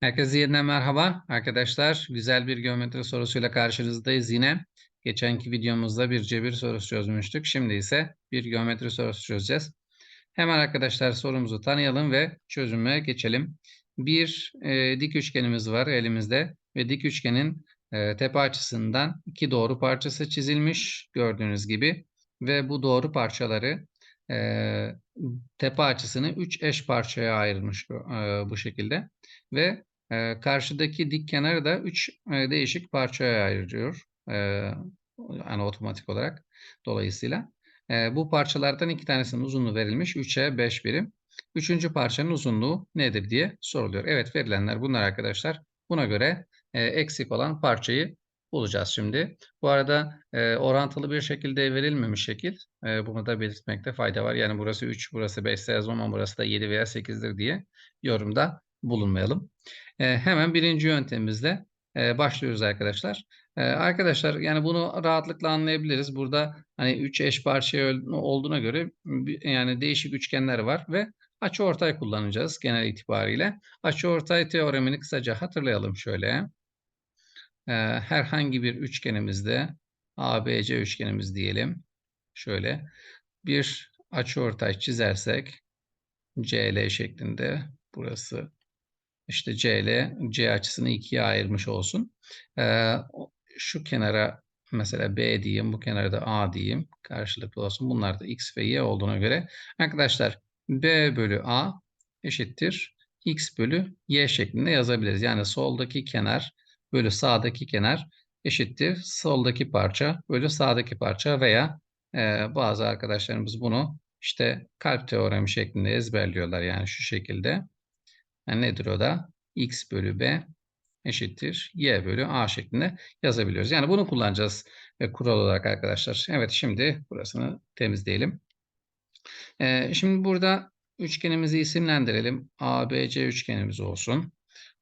Herkese yeniden merhaba arkadaşlar. Güzel bir geometri sorusuyla karşınızdayız yine. Geçenki videomuzda bir cebir sorusu çözmüştük. Şimdi ise bir geometri sorusu çözeceğiz. Hemen arkadaşlar sorumuzu tanıyalım ve çözüme geçelim. Bir e, dik üçgenimiz var elimizde ve dik üçgenin e, tepe açısından iki doğru parçası çizilmiş gördüğünüz gibi. Ve bu doğru parçaları e, tepe açısını üç eş parçaya ayrılmış e, bu şekilde. Ve e, karşıdaki dik kenarı da 3 e, değişik parçaya ayırıyor. E, yani otomatik olarak. Dolayısıyla e, bu parçalardan iki tanesinin uzunluğu verilmiş. 3'e 5 birim. Üçüncü parçanın uzunluğu nedir diye soruluyor. Evet verilenler bunlar arkadaşlar. Buna göre e, eksik olan parçayı bulacağız şimdi. Bu arada e, orantılı bir şekilde verilmemiş şekil. E, bunu da belirtmekte fayda var. Yani burası 3, burası 5 ise ama burası da 7 veya 8'dir diye yorumda bulunmayalım. E, hemen birinci yöntemimizle e, başlıyoruz arkadaşlar. E, arkadaşlar yani bunu rahatlıkla anlayabiliriz. Burada hani 3 eş parça olduğuna göre yani değişik üçgenler var ve açıortay kullanacağız genel itibariyle. Açıortay teoremini kısaca hatırlayalım şöyle. E, herhangi bir üçgenimizde ABC üçgenimiz diyelim. Şöyle bir açıortay çizersek CL şeklinde burası işte C ile C açısını ikiye ayırmış olsun. Ee, şu kenara mesela B diyeyim, bu kenara da A diyeyim. Karşılıklı olsun. Bunlar da X ve Y olduğuna göre arkadaşlar B bölü A eşittir X bölü Y şeklinde yazabiliriz. Yani soldaki kenar bölü sağdaki kenar eşittir soldaki parça bölü sağdaki parça veya e, bazı arkadaşlarımız bunu işte kalp teoremi şeklinde ezberliyorlar yani şu şekilde. Yani nedir o da? x bölü b eşittir y bölü a şeklinde yazabiliyoruz. Yani bunu kullanacağız ve kural olarak arkadaşlar. Evet şimdi burasını temizleyelim. Ee, şimdi burada üçgenimizi isimlendirelim. ABC üçgenimiz olsun.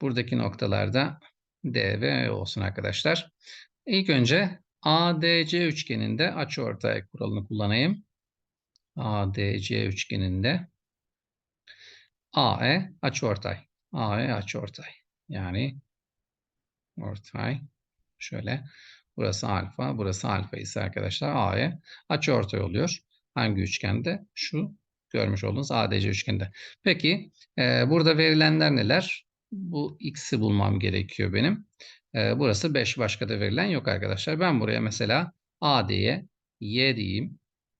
Buradaki noktalarda D E olsun arkadaşlar. İlk önce ADC üçgeninde açıortay kuralını kullanayım. ADC üçgeninde AE açıortay. AE açıortay. Yani ortay şöyle burası alfa, burası alfa ise arkadaşlar AE açıortay oluyor. Hangi üçgende? Şu görmüş olduğunuz ADC üçgende. Peki e, burada verilenler neler? Bu x'i bulmam gerekiyor benim. E, burası 5 başka da verilen yok arkadaşlar. Ben buraya mesela AD'ye y diyeyim.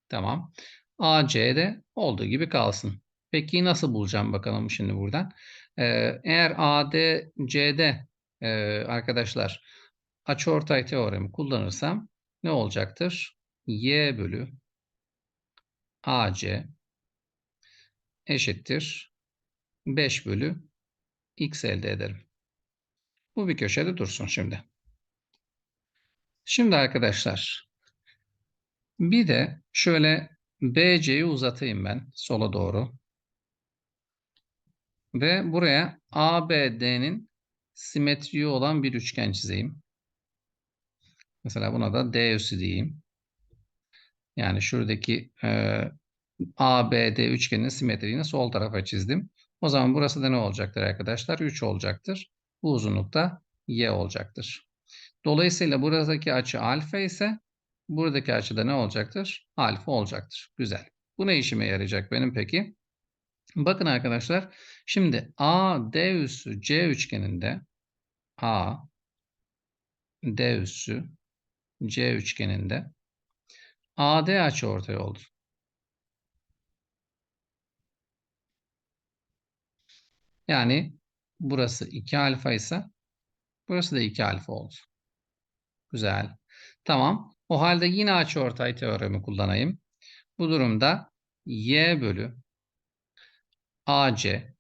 Tamam. AC'de olduğu gibi kalsın. Peki nasıl bulacağım bakalım şimdi buradan. Ee, eğer ADC'de e, arkadaşlar açıortay teoremi kullanırsam ne olacaktır? Y bölü AC eşittir 5 bölü X elde ederim. Bu bir köşede dursun şimdi. Şimdi arkadaşlar bir de şöyle BC'yi uzatayım ben sola doğru. Ve buraya ABD'nin simetriği olan bir üçgen çizeyim. Mesela buna da D üssü diyeyim. Yani şuradaki e, ABD üçgenin simetriğini sol tarafa çizdim. O zaman burası da ne olacaktır arkadaşlar? 3 olacaktır. Bu uzunluk da Y olacaktır. Dolayısıyla buradaki açı alfa ise buradaki açı da ne olacaktır? Alfa olacaktır. Güzel. Bu ne işime yarayacak benim peki? Bakın arkadaşlar. Şimdi A, D üssü C üçgeninde A, D üssü C üçgeninde AD açıortay oldu. Yani burası 2 alfa ise burası da 2 alfa oldu. Güzel. Tamam. O halde yine açıortay teoremi kullanayım. Bu durumda y bölü AC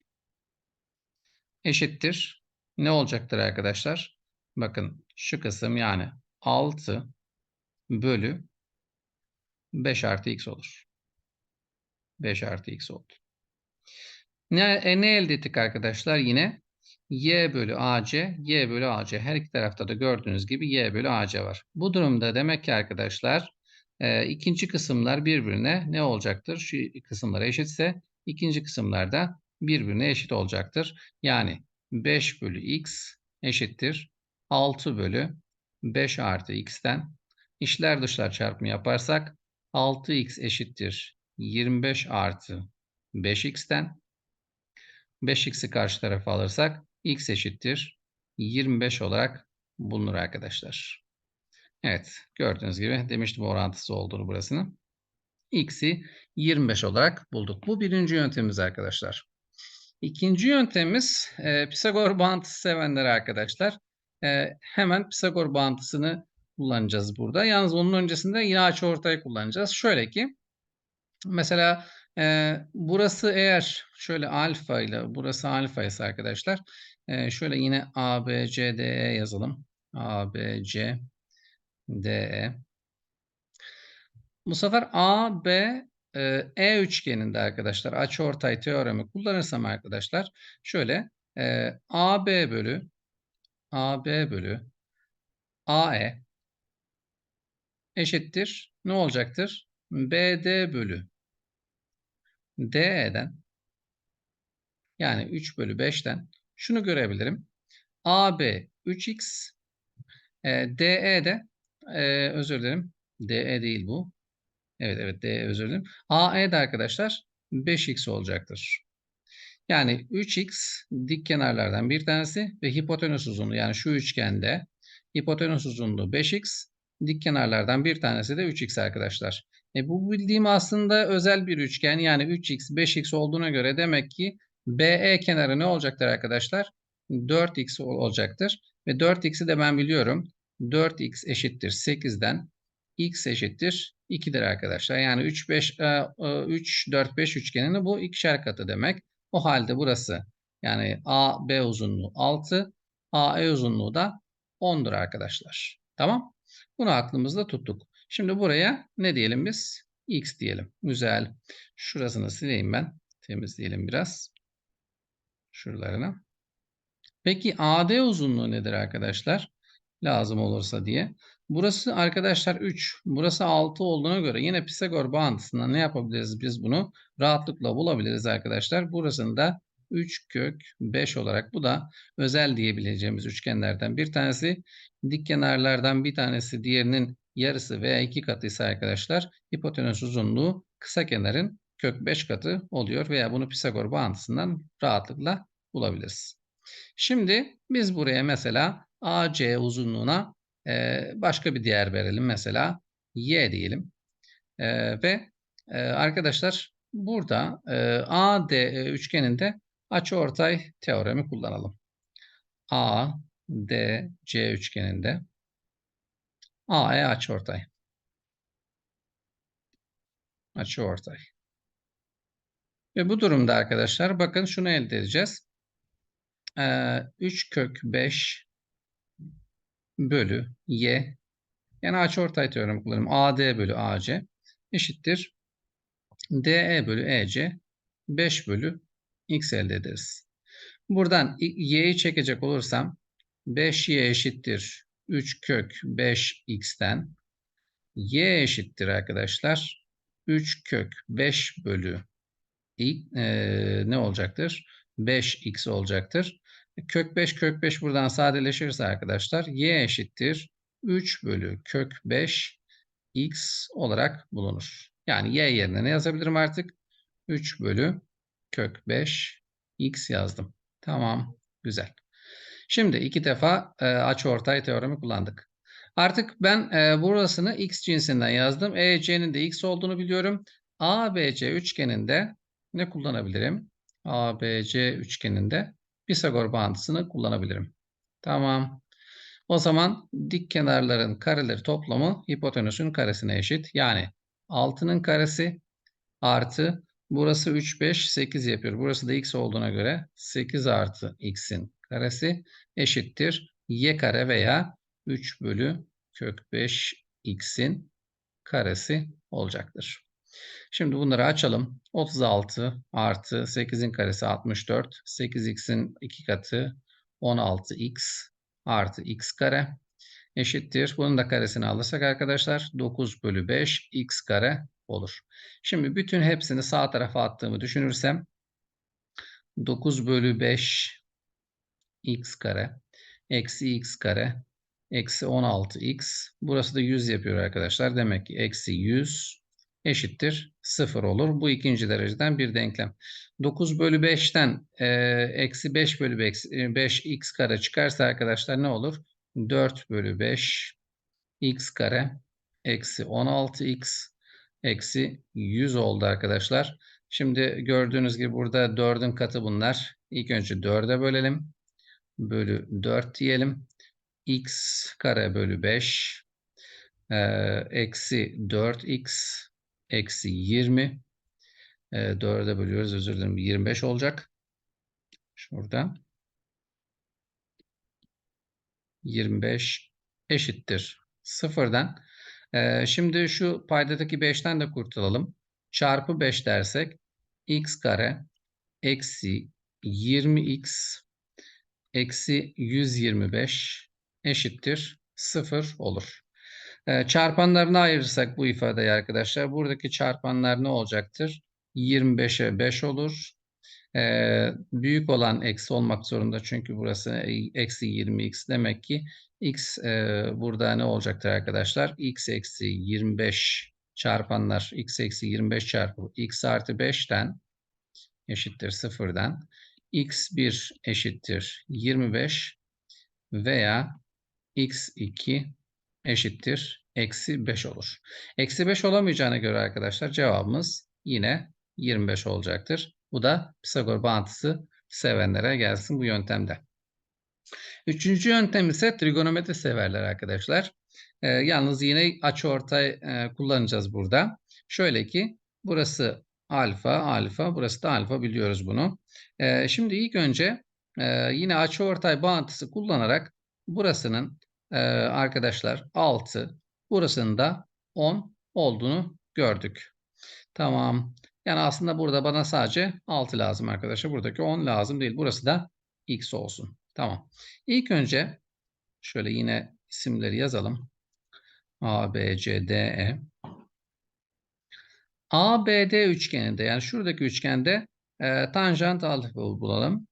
eşittir. Ne olacaktır arkadaşlar? Bakın şu kısım yani 6 bölü 5 artı x olur. 5 artı x oldu. Ne, e, ne elde ettik arkadaşlar? Yine y bölü ac, y bölü ac. Her iki tarafta da gördüğünüz gibi y bölü ac var. Bu durumda demek ki arkadaşlar e, ikinci kısımlar birbirine ne olacaktır? Şu kısımlara eşitse ikinci kısımlarda birbirine eşit olacaktır. Yani 5 bölü x eşittir 6 bölü 5 artı x'ten içler dışlar çarpımı yaparsak 6x eşittir 25 artı 5x'ten 5x'i karşı tarafa alırsak x eşittir 25 olarak bulunur arkadaşlar. Evet gördüğünüz gibi demiştim orantısı olduğunu burasının. x'i 25 olarak bulduk. Bu birinci yöntemimiz arkadaşlar. İkinci yöntemimiz e, Pisagor bağıntısı sevenler arkadaşlar. E, hemen Pisagor bağıntısını kullanacağız burada. Yalnız onun öncesinde yine açıortayı kullanacağız. Şöyle ki mesela e, burası eğer şöyle alfa ile burası alfa ise arkadaşlar e, şöyle yine A, B, C, D, E yazalım. A, B, C, D, E. Bu sefer A, B, e, üçgeninde arkadaşlar açıortay teoremi kullanırsam arkadaşlar şöyle e, AB bölü AB bölü AE eşittir. Ne olacaktır? BD bölü DE'den yani 3 bölü 5'ten şunu görebilirim. AB 3x e, DE de e, özür dilerim. DE değil bu. Evet evet DE özür dilerim. AE de arkadaşlar 5x olacaktır. Yani 3x dik kenarlardan bir tanesi ve hipotenüs uzunluğu yani şu üçgende hipotenüs uzunluğu 5x dik kenarlardan bir tanesi de 3x arkadaşlar. E bu bildiğim aslında özel bir üçgen yani 3x 5x olduğuna göre demek ki BE kenarı ne olacaktır arkadaşlar? 4x olacaktır. Ve 4x'i de ben biliyorum. 4x eşittir 8'den x eşittir 2'dir arkadaşlar. Yani 3, 5, 3, 4, 5 üçgeninin bu ikişer katı demek. O halde burası yani AB uzunluğu 6, AE uzunluğu da 10'dur arkadaşlar. Tamam. Bunu aklımızda tuttuk. Şimdi buraya ne diyelim biz? X diyelim. Güzel. Şurasını sileyim ben. Temizleyelim biraz. Şuralarını. Peki AD uzunluğu nedir arkadaşlar? Lazım olursa diye. Burası arkadaşlar 3. Burası 6 olduğuna göre yine Pisagor bağıntısından ne yapabiliriz biz bunu? Rahatlıkla bulabiliriz arkadaşlar. Burasını da 3 kök 5 olarak bu da özel diyebileceğimiz üçgenlerden bir tanesi. Dik kenarlardan bir tanesi diğerinin yarısı veya iki katı ise arkadaşlar hipotenüs uzunluğu kısa kenarın kök 5 katı oluyor veya bunu Pisagor bağıntısından rahatlıkla bulabiliriz. Şimdi biz buraya mesela AC uzunluğuna başka bir değer verelim. Mesela y diyelim. ve arkadaşlar burada AD üçgeninde açıortay teoremi kullanalım. A, C üçgeninde AE açıortay. Açıortay. Ve bu durumda arkadaşlar bakın şunu elde edeceğiz. Ee, 3 kök 5 bölü y yani açıortay teoremi kullanıyorum. AD bölü AC eşittir. DE bölü EC 5 bölü x elde ederiz. Buradan y'yi çekecek olursam 5y eşittir 3 kök 5x'ten y eşittir arkadaşlar 3 kök 5 bölü e, ne olacaktır? 5x olacaktır. Kök 5 kök 5 buradan sadeleşirse arkadaşlar y eşittir 3 bölü kök 5 x olarak bulunur. Yani y yerine ne yazabilirim artık? 3 bölü kök 5 x yazdım. Tamam güzel. Şimdi iki defa e, açıortay teoremi kullandık. Artık ben e, burasını x cinsinden yazdım. EC'nin de x olduğunu biliyorum. ABC üçgeninde ne kullanabilirim? ABC üçgeninde Pisagor bağıntısını kullanabilirim. Tamam. O zaman dik kenarların kareleri toplamı hipotenüsün karesine eşit. Yani 6'nın karesi artı burası 3, 5, 8 yapıyor. Burası da x olduğuna göre 8 artı x'in karesi eşittir. y kare veya 3 bölü kök 5 x'in karesi olacaktır. Şimdi bunları açalım. 36 artı 8'in karesi 64. 8x'in 2 katı 16x artı x kare eşittir. Bunun da karesini alırsak arkadaşlar 9 bölü 5 x kare olur. Şimdi bütün hepsini sağ tarafa attığımı düşünürsem 9 bölü 5 x kare eksi x kare eksi 16x. Burası da 100 yapıyor arkadaşlar. Demek ki eksi 100 eşittir 0 olur. Bu ikinci dereceden bir denklem. 9 bölü 5'ten e, eksi 5 bölü 5, 5x kare çıkarsa arkadaşlar ne olur? 4 bölü 5 x kare eksi 16x eksi 100 oldu arkadaşlar. Şimdi gördüğünüz gibi burada 4'ün katı bunlar. İlk önce 4'e bölelim. Bölü 4 diyelim. x kare bölü 5 e, eksi 4x eksi 20 e, 4'e bölüyoruz özür dilerim 25 olacak. Şurada 25 eşittir sıfırdan. E, şimdi şu paydadaki 5'ten de kurtulalım. Çarpı 5 dersek x kare eksi 20x eksi 125 eşittir 0 olur. E, çarpanlarını ayırırsak bu ifadeyi arkadaşlar buradaki çarpanlar ne olacaktır? 25'e 5 olur. E, büyük olan eksi olmak zorunda çünkü burası eksi 20x demek ki x e, burada ne olacaktır arkadaşlar? x eksi 25 çarpanlar x eksi 25 çarpı x artı 5'ten eşittir 0'dan x1 eşittir 25 veya x2 eşittir eksi 5 olur. Eksi 5 olamayacağına göre arkadaşlar cevabımız yine 25 olacaktır. Bu da Pisagor bağıntısı sevenlere gelsin bu yöntemde. Üçüncü yöntem ise trigonometri severler arkadaşlar. E, yalnız yine açıortay e, kullanacağız burada. Şöyle ki burası alfa, alfa, burası da alfa biliyoruz bunu. E, şimdi ilk önce e, yine açıortay bağıntısı kullanarak burasının e, arkadaşlar 6, burasının da 10 olduğunu gördük. Tamam. Yani aslında burada bana sadece 6 lazım arkadaşlar. Buradaki 10 lazım değil. Burası da x olsun. Tamam. İlk önce şöyle yine isimleri yazalım. A, B, C, D, E. ABD üçgeninde yani şuradaki üçgende e, tanjant alfa bulalım.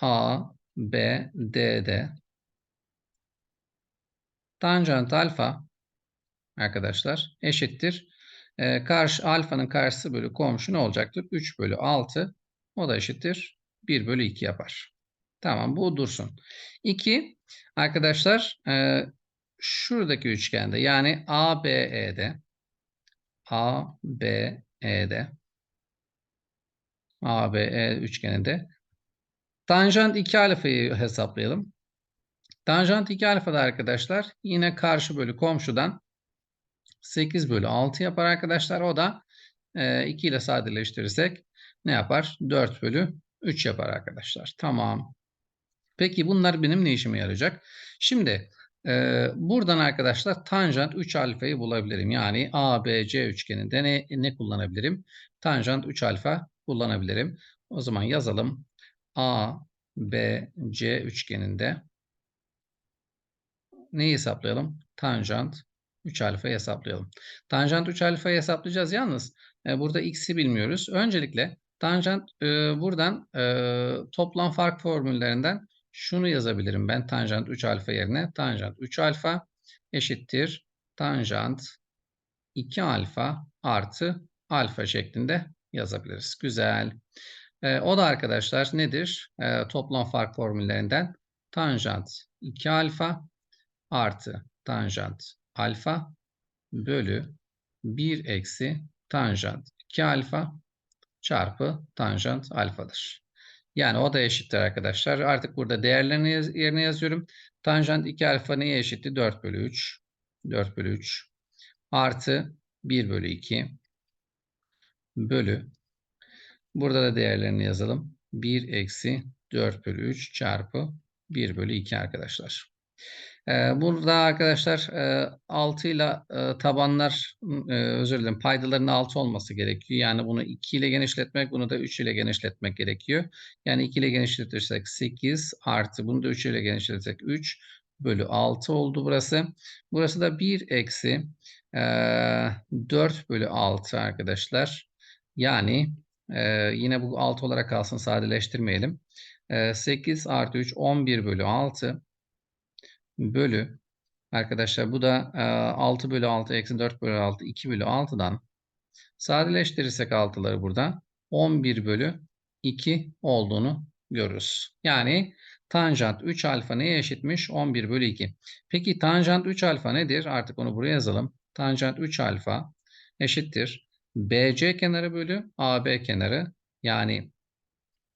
A, B, D'de tanjant alfa arkadaşlar eşittir. E, karşı alfanın karşısı bölü komşu ne olacaktır? 3 bölü 6 o da eşittir. 1 bölü 2 yapar. Tamam bu dursun. 2 arkadaşlar e, şuradaki üçgende yani ABE'de ABE'de ABE üçgeninde tanjant 2 alfayı hesaplayalım. Tanjant 2 alfada arkadaşlar yine karşı bölü komşudan 8 bölü 6 yapar arkadaşlar. O da e, 2 ile sadeleştirirsek ne yapar? 4 bölü 3 yapar arkadaşlar. Tamam. Peki bunlar benim ne işime yarayacak? Şimdi e, buradan arkadaşlar tanjant 3 alfayı bulabilirim. Yani ABC üçgeninde ne, ne kullanabilirim? Tanjant 3 alfa kullanabilirim. O zaman yazalım. ABC üçgeninde neyi hesaplayalım? Tanjant 3 alfa hesaplayalım. Tanjant 3 alfa hesaplayacağız yalnız. E, burada x'i bilmiyoruz. Öncelikle tanjant e, buradan e, toplam fark formüllerinden şunu yazabilirim ben tanjant 3 alfa yerine. Tanjant 3 alfa eşittir tanjant 2 alfa artı alfa şeklinde yazabiliriz. Güzel. E, o da arkadaşlar nedir? E, toplam fark formüllerinden tanjant 2 alfa artı tanjant alfa bölü 1 eksi tanjant 2 alfa çarpı tanjant alfadır. Yani o da eşittir arkadaşlar. Artık burada değerlerini yerine yazıyorum. Tanjant 2 alfa neye eşitti? 4 bölü 3. 4 bölü 3 artı 1 bölü 2 bölü burada da değerlerini yazalım. 1 eksi 4 bölü 3 çarpı 1 bölü 2 arkadaşlar. Burada arkadaşlar 6 ile tabanlar özür dilerim paydaların 6 olması gerekiyor. Yani bunu 2 ile genişletmek bunu da 3 ile genişletmek gerekiyor. Yani 2 ile genişletirsek 8 artı bunu da 3 ile genişletirsek 3 bölü 6 oldu burası. Burası da 1 eksi 4 bölü 6 arkadaşlar. Yani yine bu 6 olarak kalsın sadeleştirmeyelim. Ee, 8 artı 3 11 bölü 6 bölü arkadaşlar bu da e, 6 bölü 6 eksi 4 bölü 6 2 bölü 6'dan sadeleştirirsek 6'ları burada 11 bölü 2 olduğunu görürüz. Yani tanjant 3 alfa neye eşitmiş? 11 bölü 2. Peki tanjant 3 alfa nedir? Artık onu buraya yazalım. Tanjant 3 alfa eşittir. BC kenarı bölü AB kenarı yani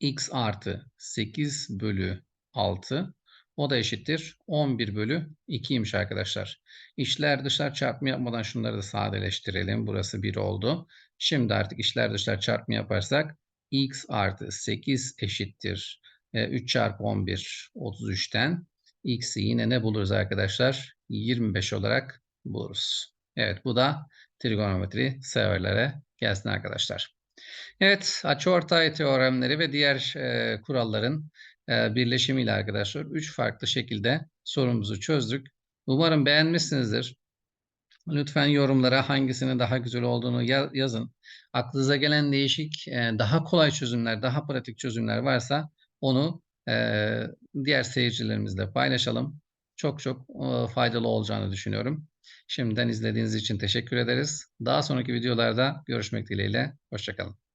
x artı 8 bölü 6 o da eşittir 11 bölü 2'ymiş arkadaşlar. İçler dışlar çarpımı yapmadan şunları da sadeleştirelim. Burası 1 oldu. Şimdi artık içler dışlar çarpımı yaparsak x artı 8 eşittir 3 e, çarpı 11 33'ten x'i yine ne buluruz arkadaşlar? 25 olarak buluruz. Evet bu da trigonometri severlere gelsin arkadaşlar. Evet açıortay teoremleri ve diğer e, kuralların birleşimiyle arkadaşlar 3 farklı şekilde sorumuzu çözdük. Umarım beğenmişsinizdir. Lütfen yorumlara hangisinin daha güzel olduğunu yazın. Aklınıza gelen değişik, e, daha kolay çözümler, daha pratik çözümler varsa onu e, diğer seyircilerimizle paylaşalım. Çok çok e, faydalı olacağını düşünüyorum. Şimdiden izlediğiniz için teşekkür ederiz. Daha sonraki videolarda görüşmek dileğiyle. Hoşçakalın.